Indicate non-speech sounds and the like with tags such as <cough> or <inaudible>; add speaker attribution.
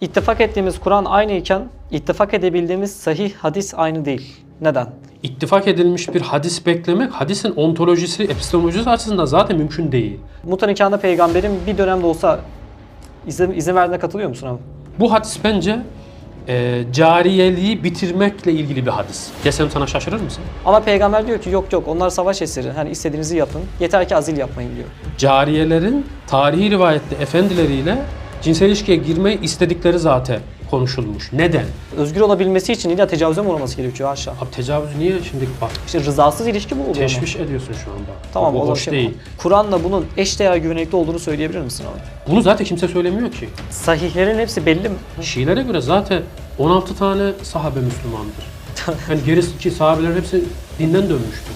Speaker 1: İttifak ettiğimiz Kur'an aynı iken ittifak edebildiğimiz sahih hadis aynı değil. Neden?
Speaker 2: İttifak edilmiş bir hadis beklemek hadisin ontolojisi, epistemolojisi açısından zaten mümkün değil.
Speaker 1: Muta nikahında peygamberin bir dönemde olsa izin, izin verdiğine katılıyor musun abi?
Speaker 2: Bu hadis bence e, cariyeliği bitirmekle ilgili bir hadis. Desem sana şaşırır mısın?
Speaker 1: Ama peygamber diyor ki yok yok onlar savaş esiri. Hani istediğinizi yapın. Yeter ki azil yapmayın diyor.
Speaker 2: Cariyelerin tarihi rivayette efendileriyle cinsel ilişkiye girmeyi istedikleri zaten konuşulmuş. Neden?
Speaker 1: Özgür olabilmesi için illa tecavüze mi uğraması gerekiyor aşağı?
Speaker 2: Abi tecavüz niye şimdi bak
Speaker 1: İşte rızasız ilişki bu oluyor mu?
Speaker 2: teşviş ediyorsun şu anda.
Speaker 1: Tamam o da
Speaker 2: hoş
Speaker 1: şey
Speaker 2: değil.
Speaker 1: Kur'an'la bunun eşdeğer güvenlikli olduğunu söyleyebilir misin abi?
Speaker 2: Bunu zaten kimse söylemiyor ki.
Speaker 1: Sahihlerin hepsi belli mi?
Speaker 2: Şiilere göre zaten 16 tane sahabe Müslümandır. <laughs> Yani gerisi ki sahabelerin hepsi dinden dönmüştür.